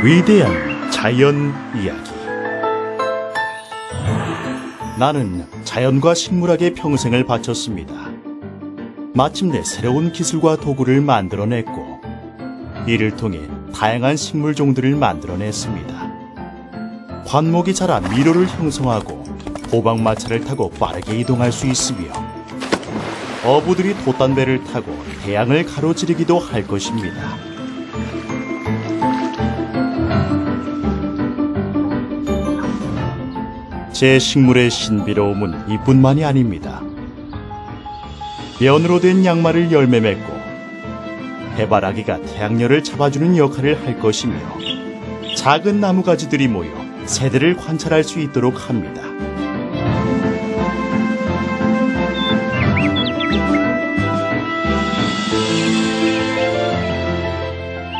위대한 자연 이야기. 나는 자연과 식물학에 평생을 바쳤습니다. 마침내 새로운 기술과 도구를 만들어냈고, 이를 통해 다양한 식물 종들을 만들어냈습니다. 관목이 자라 미로를 형성하고 호박마차를 타고 빠르게 이동할 수 있으며, 어부들이 돛단배를 타고 태양을 가로지르기도 할 것입니다. 제 식물의 신비로움은 이뿐만이 아닙니다. 면으로 된 양말을 열매 맺고 해바라기가 태양열을 잡아주는 역할을 할 것이며 작은 나무가지들이 모여 새들을 관찰할 수 있도록 합니다.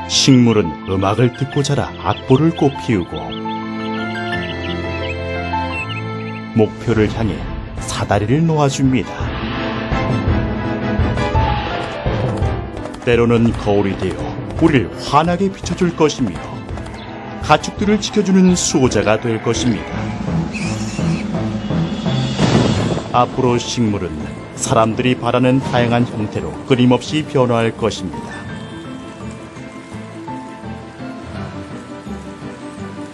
식물은 음악을 듣고 자라 악보를 꽃 피우고 목표를 향해 사다리를 놓아줍니다. 때로는 거울이 되어 우리를 환하게 비춰줄 것이며 가축들을 지켜주는 수호자가 될 것입니다. 앞으로 식물은 사람들이 바라는 다양한 형태로 끊임없이 변화할 것입니다.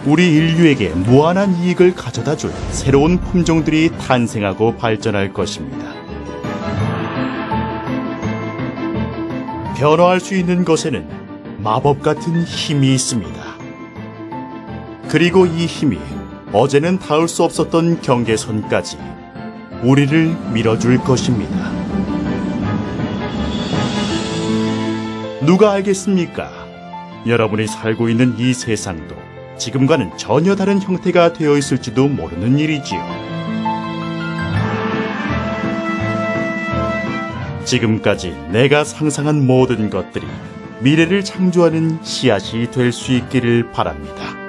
우리 인류에게 무한한 이익을 가져다 줄 새로운 품종들이 탄생하고 발전할 것입니다. 변화할 수 있는 것에는 마법 같은 힘이 있습니다. 그리고 이 힘이 어제는 닿을 수 없었던 경계선까지 우리를 밀어줄 것입니다. 누가 알겠습니까? 여러분이 살고 있는 이 세상도 지금과는 전혀 다른 형태가 되어 있을지도 모르는 일이지요. 지금까지 내가 상상한 모든 것들이 미래를 창조하는 씨앗이 될 수 있기를 바랍니다.